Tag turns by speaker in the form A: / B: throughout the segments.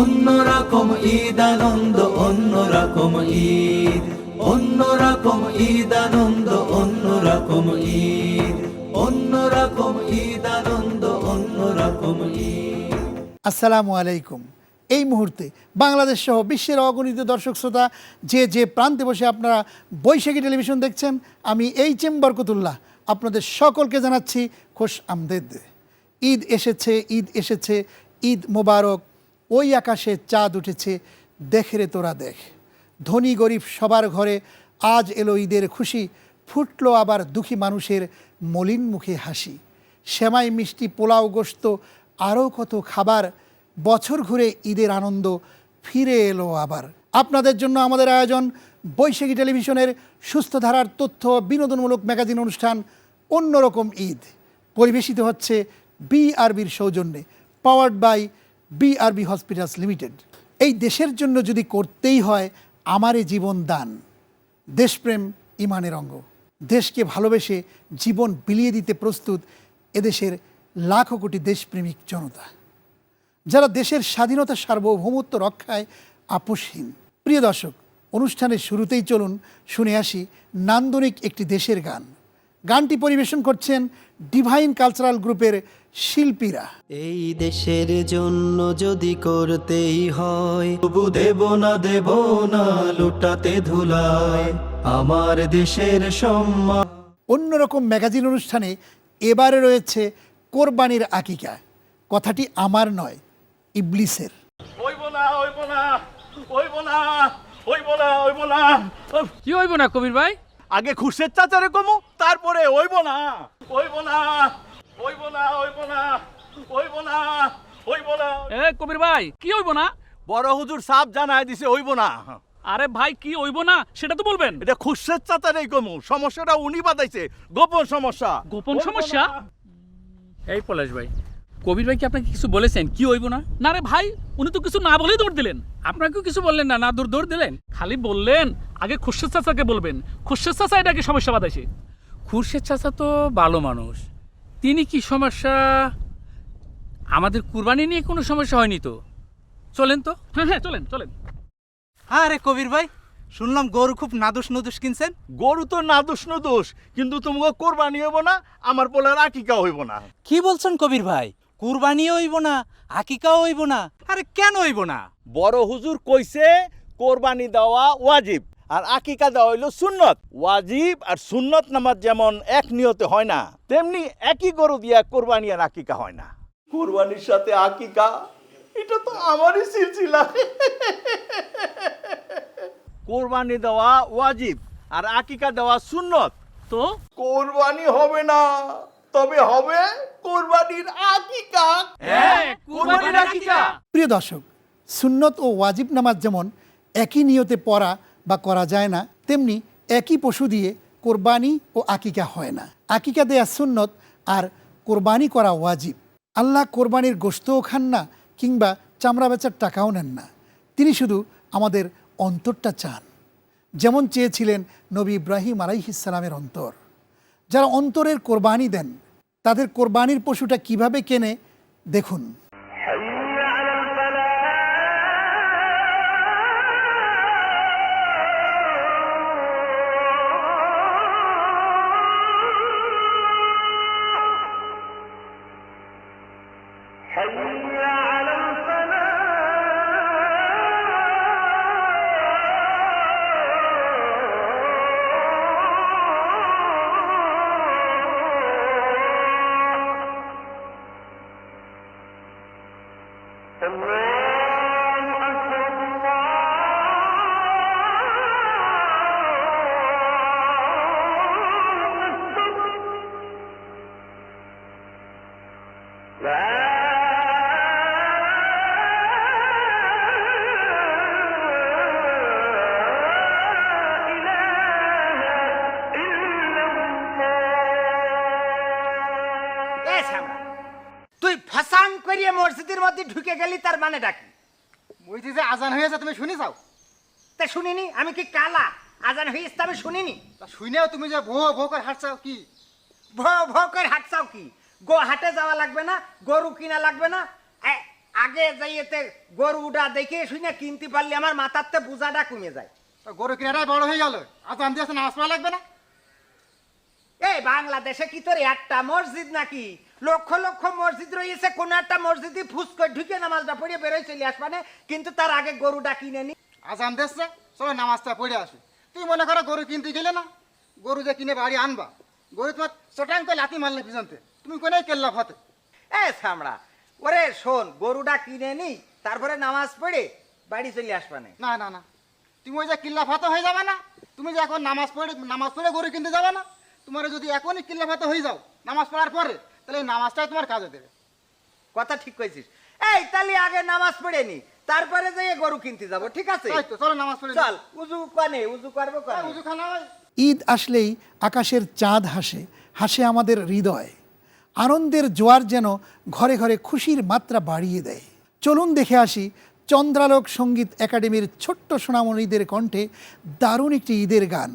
A: অন্যরকম ঈদ আনন্দ অন্যরকম ঈদ। অন্যরকম ঈদ আনন্দ অন্যরকম ঈদ। অন্যরকম ঈদ আনন্দ অন্যরকম ঈদ।
B: আসসালামু আলাইকুম। এই মুহূর্তে বাংলাদেশ সহ বিশ্বের অগণিত দর্শক শ্রোতা, যে যে প্রান্তে বসে আপনারা বৈশাখী টেলিভিশন দেখছেন, আমি এইচ এম বরকতুল্লাহ আপনাদের সকলকে জানাচ্ছি খোশ আমদেদ। ঈদ এসেছে ঈদ এসেছে, ঈদ মোবারক। ওই আকাশে চাঁদ উঠেছে, দেখে রে তোরা দেখ। ধনী গরিব সবার ঘরে আজ এলো ঈদের খুশি, ফুটলো আবার দুঃখী মানুষের মলিন মুখে হাসি। সেমাই মিষ্টি পোলাও গোস্ত আরও কত খাবার, বছর ঘুরে ঈদের আনন্দ ফিরে এলো আবার। আপনাদের জন্য আমাদের আয়োজন বৈশাখী টেলিভিশনের সুস্থ ধারার তথ্য, বিনোদনমূলক ম্যাগাজিন অনুষ্ঠান, অন্যরকম ঈদ। পরিবেশিত হচ্ছে বিআরবির সৌজন্যে powered by BRB hospitals limited এই দেশের জন্য যদি করতেই হয়, আমারে জীবন দান। দেশপ্রেম ইমানের অঙ্গ। দেশকে ভালোবেসে জীবন বিলিয়ে দিতে প্রস্তুত এদেশের লাখো কোটি দেশপ্রেমিক জনতা। যারা দেশের স্বাধীনতা সার্বভৌমত্ব রক্ষায় আপোষহীন। প্রিয় দর্শক, অনুষ্ঠানের শুরুতেই চলুন শুনে আসি নান্দনিক একটি দেশের গান। গানটি পরিবেশন করছেন ডিভাইন কালচারাল গ্রুপের শিল্পীরা।
C: এই দেশের জন্য যদি করতেই হয়
A: তবু দেব না দেব না লুটাতে ধুলায়। আমার দেশের সম্মান।
B: অন্যরকম ম্যাগাজিন অনুষ্ঠানে এবারে রয়েছে কোরবানির আকিকা। কথাটি আমার নয় ইবলিসের।
D: হইব না হইব না হইব না হইব না হইব না।
E: কি হইব না কবির ভাই?
D: আগে খুশের চাচারে কমু তারপরে হইব না। হইব না হইব না হইব না হইব না হইব না।
E: এ কবির ভাই কি হইব না?
D: বড় হুজুর সাপ জানায় দিছে হইব না।
E: আরে ভাই কি হইব না? সেটা তো বলবেন।
D: এটা খুশের চাচারেই কমু সমস্যাটা উনি বাতাইছে গোপন সমস্যা।
E: গোপন সমস্যা? এই পলাশ ভাই কবির ভাই কি আপনাকে কিছু বলেছেন? কি হইব না? না রে ভাই উনি তো কিছু না বলেই দৌড় দিলেন। আপনাকেও কিছু বললেন না? না দৌড় দৌড় দিলেন? খালি বললেন আগে খুরশেদ চাচাকে বলবেন। খুরশেদ চাচা এটাকে সমস্যা বাতাইছে খুরশেদ চাচা তো ভালো মানুষ। তিনি কি সমস্যা? আমাদের কুরবানি নিয়ে কোনো সমস্যা হয়নি তো? চলেন তো। হ্যাঁ হ্যাঁ চলেন চলেন।
F: আরে কবির ভাই শুনলাম গরু খুব নাদুস নুদুস কিনছেন?
D: গরু তো না দোষ ন দোষ কিন্তু তোমাকে কোরবানি হইব না আমার পোলার আকিকা হইব না।
F: কি বলছেন কবির ভাই? কুরবানিও হইব না আকিকাও হইব না। আরে কেন হইব না?
D: বড় হুজুর কইছে কোরবানি দেওয়া ওয়াজিব আর আকিকা দেওয়া হইল সুন্নত। ওয়াজিব আর সুন্নত নামাজ যেমন এক নিয়তে হয় না তেমনি একই গরু দিয়া কোরবানি আর আকিকা হয় না। কোরবানির সাথে আকিকা এটা তো আমারই সিলসিলা। কোরবানি দেওয়া ওয়াজিব আর আকিকা দেওয়া সুন্নত।
E: তো?
D: কোরবানি হবে না। তবে হবে কোরবানির আকিকা।
E: হ্যাঁ কুরবানির আকিকা।
B: প্রিয় দর্শক সুন্নত ও ওয়াজিব নামাজ যেমন একই নিয়তে পড়া বা করা যায় না তেমনি একই পশু দিয়ে কোরবানি ও আকিকা হয় না। আকিকা দেয়া সুন্নত আর কোরবানি করা ওয়াজিব। আল্লাহ কোরবানির গোস্তও খান না কিংবা চামড়া বেচার টাকাও নেন না। তিনি শুধু আমাদের অন্তরটা চান। যেমন চেয়েছিলেন নবী ইব্রাহিম আলাইহিসালামের অন্তর। যারা অন্তরের কোরবানি দেন তাদের কোরবানির পশুটা কীভাবে কেনে দেখুন।
G: ঢুকে গেলি তার মানে ডাকি
H: বলছি যে আজান হয়েছে তুমি শুনে যাও।
G: তা শুনিনি আমি কি কালা? আজান তা আমি শুনিনি।
H: তা শুনেও তুমি যে ভো ভো করে হাঁটছাও কি?
G: ভ ভ করে হাঁটছাও কি? গো হাটে যাওয়া লাগবে না গরু কিনা লাগবে না। আগে যাইতে গরুটা দেখে শুনে কিনতে পারলে আমার মাথাতে বোঝাটা কমে যায়।
H: গরু কিনারাই বড় হয়ে গেল আজান দিয়েছে নামাজ পড়া লাগবে না?
G: এই বাংলাদেশে কি তোর একটা মসজিদ নাকি? লক্ষ লক্ষ মসজিদ রয়েছে কোন একটা মসজিদে ফুস করে ঢুকে নামাজটা পড়ে বেরোয় চলে আসবানে কিন্তু তার আগে গরুটা কিনে নি।
H: আজান দিচ্ছে চলো নামাজটা পড়ে আসি। তুই মনে করো গরু কিনতে গেলে না গরু যে কিনে বাড়ি আনবা গরু তোমার চটাং করে লাতি মারলে পিছনতে। তুমি কোনে কেল্লা ফতে?
G: এ সামড়া ওরে শোন গরুটা কিনে নি তারপরে নামাজ পড়ে বাড়ি চলে আসবানে
H: না না না। তুমি ওই যে কিল্লা ফাতে হয়ে যাবে না তুমি যে এখন নামাজ পড়ে নামাজ পড়ে গরু কিনতে যাবে না তোমার যদি এখনই কিল্লা ফাতে হয়ে যাও নামাজ পড়ার পরে তাহলে এই নামাজটাই তোমার কাজে দেবে।
G: কথা ঠিক কইছিস। এই তাহলে আগে নামাজ পড়ে নি তারপরে যাই গরু কিনতে যাব ঠিক আছে?
H: তো চলো নামাজ পড়ে
G: চল উজু কানে উজু করব
H: হ্যাঁ, উজু খানা
B: ঈদ আসলেই আকাশের চাঁদ হাসে হাসে আমাদের হৃদয়। আনন্দের জোয়ার যেন ঘরে ঘরে খুশির মাত্রা বাড়িয়ে দেয়। চলুন দেখে আসি চন্দ্রালোক সংগীত একাডেমির ছোট্ট সোনামণিদের কণ্ঠে দারুণ একটি ঈদের গান।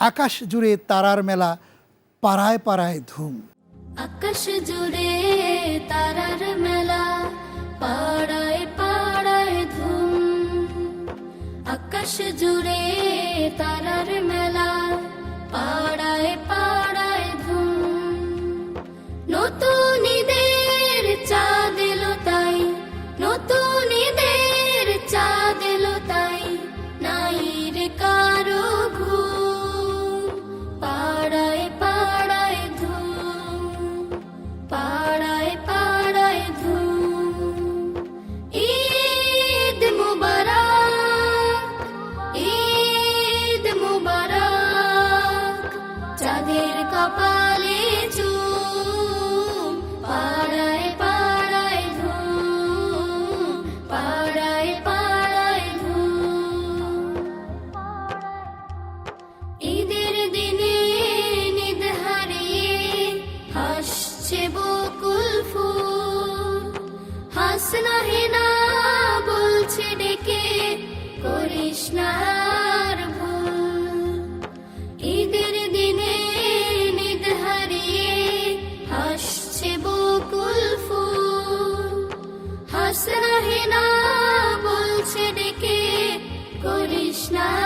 B: আকাশ জুড়ে তারার মেলা পাড়ায় পাড়ায় ধুম।
I: আকাশ জুড়ে Krishna.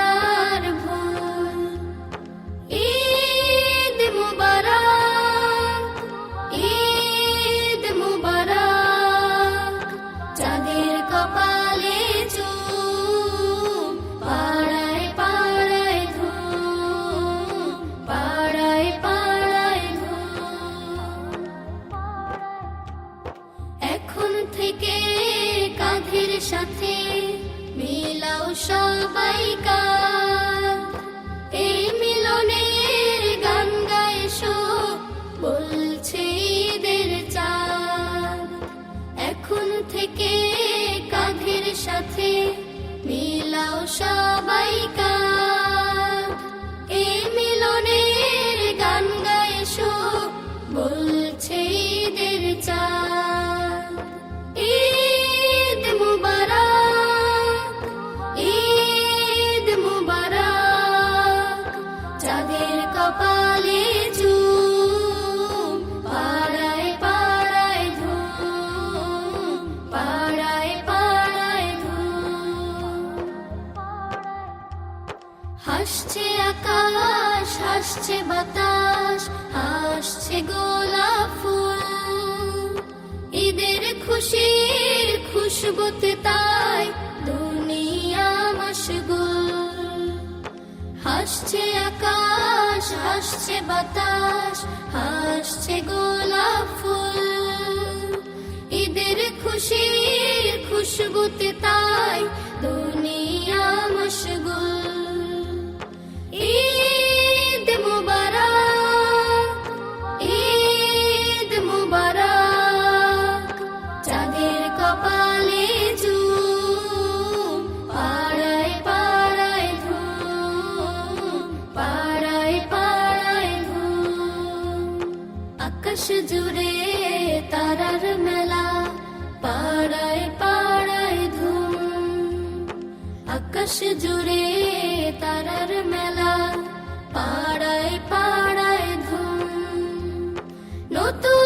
I: África. হাসছে বাতাস হাসছে গোলাপ ফুল। ঈদের খুশির খুশবুতে তাই দুনিয়া মশগুল। হাসছে আকাশ, হাসছে বাতাস, হাসছে গোলাপ ফুল। ঈদের খুশির খুশবুতে তাই নতুন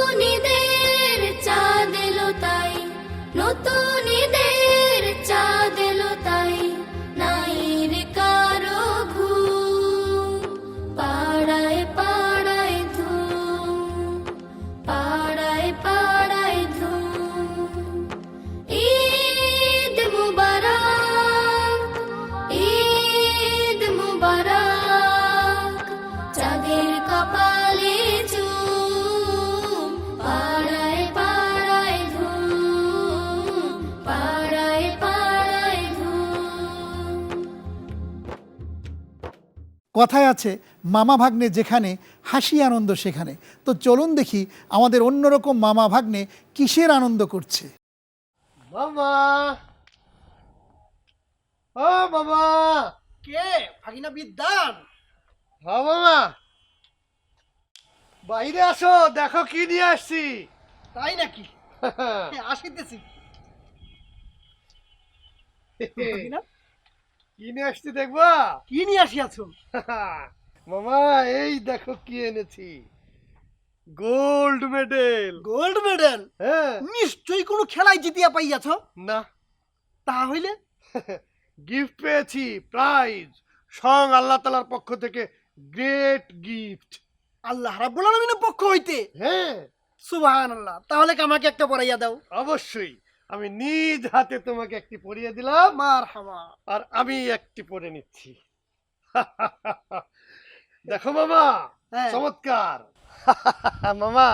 B: কথায় আছে মামা ভাগ্নে যেখানে হাসি আনন্দ সেখানে। তো চলুন দেখি আমাদের অন্যরকম মামা ভাগ্নে কিসের আনন্দ করছে।
H: বাবা ও বাবা কে? ভাগিনা বিদ্যান? হ্যাঁ বাবা বাইরে আসো দেখো কি নিয়ে আসছি। তাই নাকি? আসিতেছি। কি নিয়ে আসছি দেখবা? কি নিয়ে আসিয়াছো? মামা এই দেখো কি এনেছি। Gold medal. Gold medal? হ্যাঁ। নিশ্চয়ই কোনো খেলায় জিতিয়া পাইয়াছ? না। তাহলে? গিফট পেয়েছি প্রাইজ। সং আল্লাহ তালার পক্ষ থেকে গ্রেট গিফট। আল্লাহ রাব্বুল আলামিনের পক্ষ হইতে? হ্যাঁ। সুবহানাল্লাহ। তাহলে কি আমাকে একটা পরাইয়া দাও। অবশ্যই। আমি নিজ হাতে তোমাকে একটি পরিয়ে দিলাম আর মারহাবা। আর আমি একটি পরে নিচ্ছি। দেখো মামা চমৎকার। মামা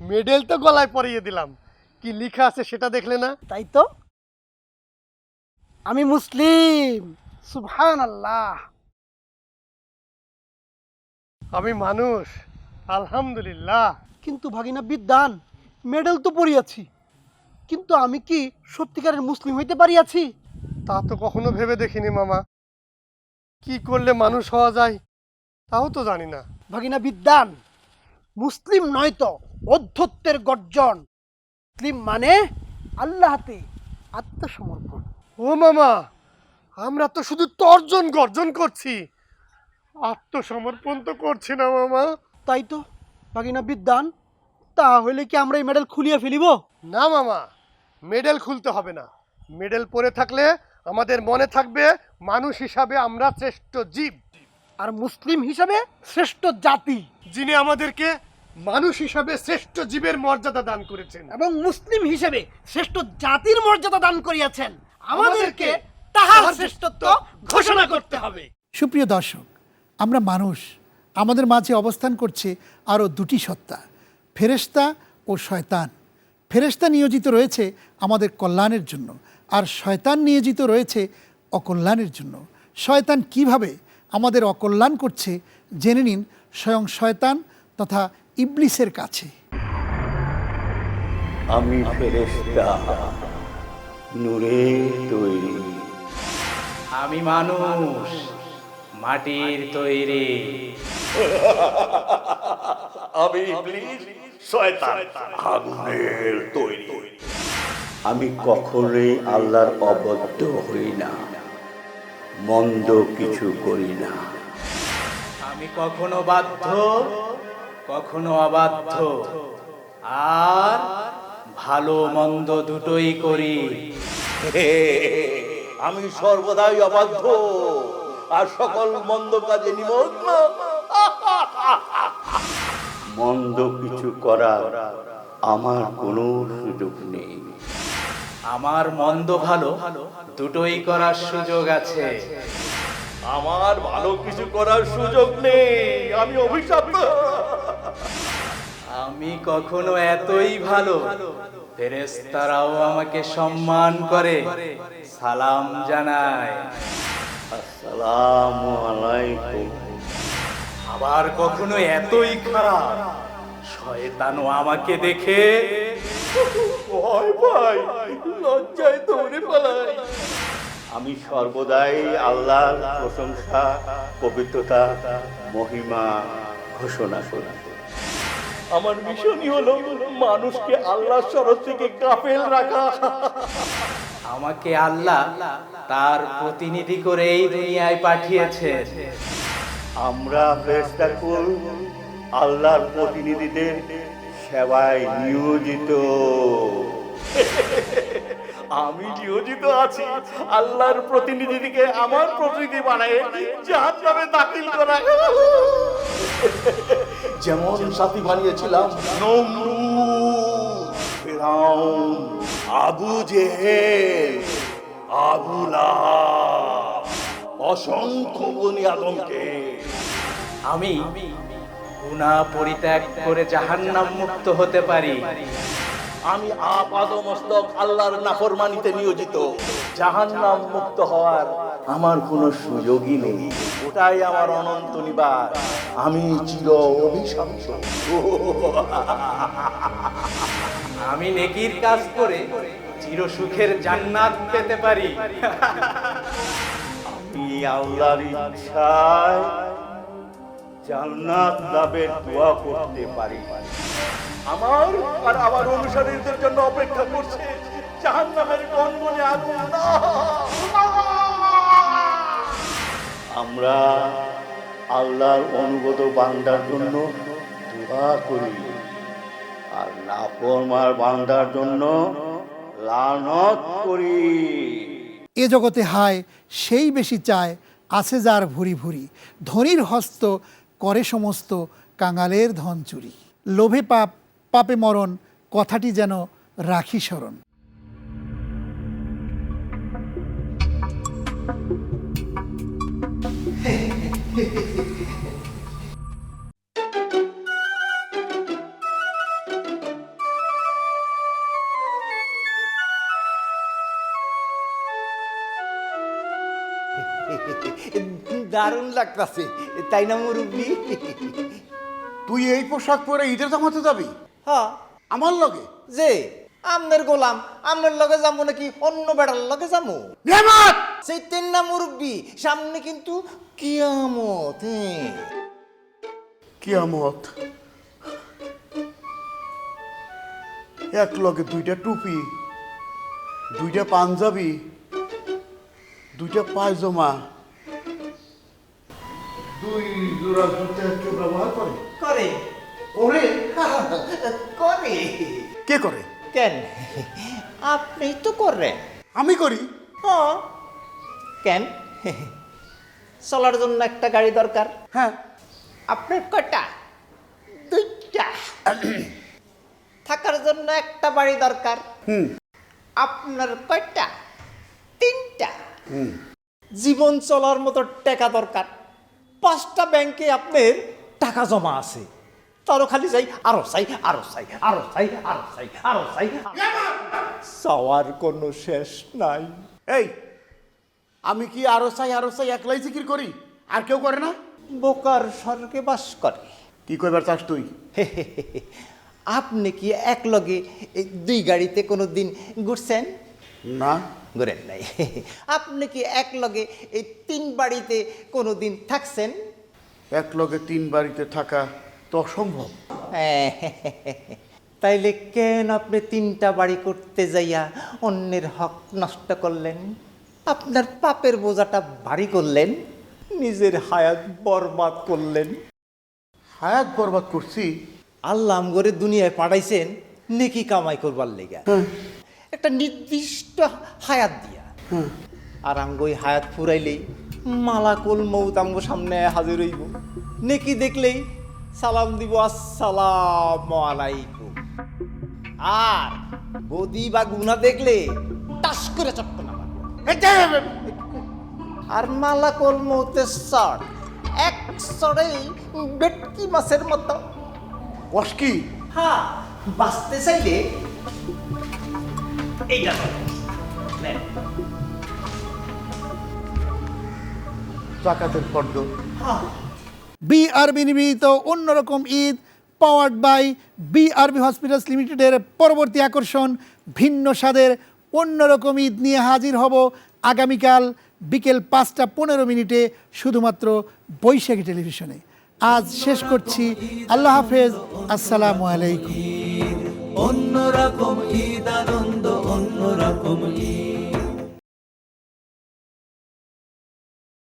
H: মেডেল তো গলায় পরিয়ে দিলাম। কি লেখা আছে সেটা দেখলে না? তাই তো। আমি মুসলিম। সুবহান আল্লাহ আমি মানুষ। আলহামদুলিল্লাহ। কিন্তু ভাগিনা বিদ্যান মেডেল তো পড়িয়াছি কিন্তু আমি কি সত্যিকারের মুসলিম হইতে পারিয়াছি? তা তো কখনো ভেবে দেখিনি মামা। কি করলে মানুষ হওয়া যায় তাও তো জানি না। ভাগিনা বিদ্যান মুসলিম নয় তো অধ্যত্বের গর্জন। মুসলিম মানে আল্লাহতে আত্মসমর্পণ। ও মামা আমরা তো শুধু তর্জন গর্জন করছি। আত্মসমর্পণ তো করছি না মামা। তাই তো বাগিনা বিদ্যান তাহলে কি আমরা এই মেডেল খুলিয়ে ফেলিব? না মামা। মেডেল খুলতে হবে না। মেডেল পরে থাকলে আমাদের মনে থাকবে মানুষ হিসাবে আমরা শ্রেষ্ঠ জীব আর মুসলিম হিসাবে শ্রেষ্ঠ জাতি। যিনি আমাদেরকে মানুষ হিসাবে শ্রেষ্ঠ জীবের মর্যাদা দান করেছেন। এবং মুসলিম হিসেবে শ্রেষ্ঠ জাতির মর্যাদা দান করিয়াছেন। আমাদেরকে তাহার শ্রেষ্ঠত্ব ঘোষণা করতে হবে।
B: সুপ্রিয় দর্শক আমরা মানুষ আমাদের মাঝে অবস্থান করছে আরও দুটি সত্তা ফেরেশতা ও শয়তান। ফেরেশতা নিয়োজিত রয়েছে আমাদের কল্যাণের জন্য আর শয়তান নিয়োজিত রয়েছে অকল্যাণের জন্য। শয়তান কীভাবে আমাদের অকল্যাণ করছে জেনে নিন স্বয়ং শয়তান তথা ইবলিসের কাছে।
D: আমি ফেরেশতা নূরে তৈরি।
F: আমি মানুষ মাটির তৈরি।
D: আমি ইবলিস। শয়তান। আগুনের তৈরি। আমি কখনোই আল্লাহর অবদ্ধ হই না মন্দ কিছু করি না।
F: আমি কখনো বাধ্য কখনো অবাধ্য। আর ভালো মন্দ দুটোই করি।
D: আমি সর্বদাই অবাধ্য আর সকল মন্দ কাজে নিমগ্ন। মন্দ কিছু করার আমার কোনো সুযোগ নেই।
F: আমার মন্দ ভালো দুটোই করার সুযোগ আছে।
D: আমার ভালো কিছু করার সুযোগ নেই আমি অভিশপ্ত
F: আমি কখনো এতই ভালো ফেরেস্তারাও আমাকে সম্মান করে সালাম জানায়।
D: আসসালামু আলাইকুম।
F: আবার কখনো এতই খারাপ। শয়তানও আমাকে দেখে
D: ভয় পাই লজ্জায় দৌড়ে পালাই আমি সর্বদাই আল্লাহর প্রশংসা পবিত্রতা মহিমা ঘোষণা করি। আমার মিশনই হলো মানুষকে আল্লাহ শরৎ থেকে গাফেল রাখা।
F: আমাকে আল্লাহ তার প্রতিনিধি করে এই দুনিয়ায় পাঠিয়েছে
D: আমরা ফেরেশতাকুল আল্লাহর প্রতিনিধিদের সেবায় নিয়োজিত। আমি নিয়োজিত আছি আল্লাহর প্রতিনিধিকে আমার প্রতিনিধি বানায় জাহাজ নামে দাখিল করা। যেমন সাথী বানিয়েছিলাম আবু জেহেল আবু লাহাব, অসংখ্য বনি আদমকে।
F: আমি গুণা পরিত্যাগ করে জাহান্নাম মুক্ত হতে পারি।
D: আমি আপাদমস্তক আল্লাহর নাফরমানিতে নিয়োজিত। জাহান্নাম মুক্ত হওয়ার আমার কোনো সুযোগই নেই। ওটাই আমার অনন্ত নিবাস। আমি চির অভিশপ্ত
F: আমি নেকির কাজ করে চির সুখের জান্নাত পেতে পারি।
D: আমি আল্লাহর ইচ্ছায় জান্নাত লাভের দোয়া করতে পারি। আমার আর আমার অনুসারীদের জন্য অপেক্ষা করছে জাহান্নামের গনগনে আগুন। আমরা আল্লাহর অনুগত বান্দার জন্য দোয়া করি আর নাফরমার বান্দার জন্য লানত করি।
B: এ জগতে হায়, সেই বেশি চায়, আছে যার ভুরি ভুরি। ধনির হস্ত করে সমস্ত, কাঙালের ধন চুরি। লোভে পাপ, পাপে মরণ, কথাটি যেন রাখি স্মরণ
G: দারুণ লাগতাছে তাই না মুরব্বী?
J: তুই এই পোশাক পরে ঈদের জামাতে যাবি?
G: হ্যাঁ।
J: আমার লগে?
G: যে আমনের গোলাম আমনের লগে যাব নাকি অন্য বেড়ার লগে যাব? সেই তিন না মুরব্বী সামনে কিন্তু কিয়ামত
J: কিয়ামত? এক লগে দুইটা টুপি দুইটা পাঞ্জাবি দুইটা পায়জামা দুই জোড়া জুতা কেউ ব্যবহার করে?
G: করে।
J: ওরে
G: করে।
J: কে করে?
G: কেন? আপনি তো করেন।
J: আমি করি।
G: হ্যাঁ কেন? চলার জন্য একটা গাড়ি দরকার।
J: হ্যাঁ।
G: আপনার কটা দুইটা। থাকার জন্য একটা বাড়ি দরকার।
J: হুম।
G: আপনার কয়টা? তিনটা। জীবন চলার মতো টাকা দরকার। পাঁচটা ব্যাংকে আপনার টাকা জমা আছে। তারও খালি চাই আরও চাই আরও চাই আরও চাই আরও চাই আরও চাই। চাওয়ার কোনো শেষ নাই।
J: এই আমি কি আরও চাই আরও চাই একলাই জিকির করি? আর কেউ করে না?
G: বোকার স্বর্গে বাস করে।
J: কি কইবার চাস তুই?
G: আপনি কি এক লগে এই দুই গাড়িতে কোনো দিন ঘুরছেন?
J: না।
G: ঘুরেন নাই। আপনি কি এক লগে এই তিন বাড়িতে কোনো দিন থাকছেন?
J: এক লগে তিন বাড়িতে থাকা তো অসম্ভব।
G: তাইলে কেন আপনি তিনটা বাড়ি করতে যাইয়া অন্যের হক নষ্ট করলেন? আপনার পাপের বোঝাটা ভারী করলেন? নিজের হায়াত বরবাদ করলেন?
J: হায়াত বরবাদ করছি?
G: আল্লাহ আমগরে দুনিয়ায় পাঠাইছেন নেকি কামাই করবার লেগা। একটা নির্দিষ্ট হায়াত দিয়া। আর আঙ্গ ওই হায়াত ফুরাইলেই মালাকুল মৌত আঙ্গ সামনে হাজির হইব। নেকি দেখলেই সালাম দিব আসসালাম আলাইকুম। আর বদি বা গুনা দেখলে টাস করে চট্ট না আর মালাকুল মৌতের চট এক চড়েই বেটকি মাছের মতো।
J: কি?
G: হ্যাঁ বাঁচতে চাইলে এইটা। নেন।
J: জাকাতের ফর্দ
B: বিআরবি নিবেদিত অন্যরকম Eid powered by BRB hospitals লিমিটেডের পরবর্তী আকর্ষণ ভিন্ন স্বাদের অন্যরকম ঈদ নিয়ে হাজির হব আগামীকাল বিকেল পাঁচটা পনেরো মিনিটে শুধুমাত্র বৈশাখী টেলিভিশনে। আজ শেষ করছি। আল্লাহ হাফেজ। আসসালামু আলাইকুম।
A: অন্যরকম ঈদ আনন্দ অন্যরকম ঈদ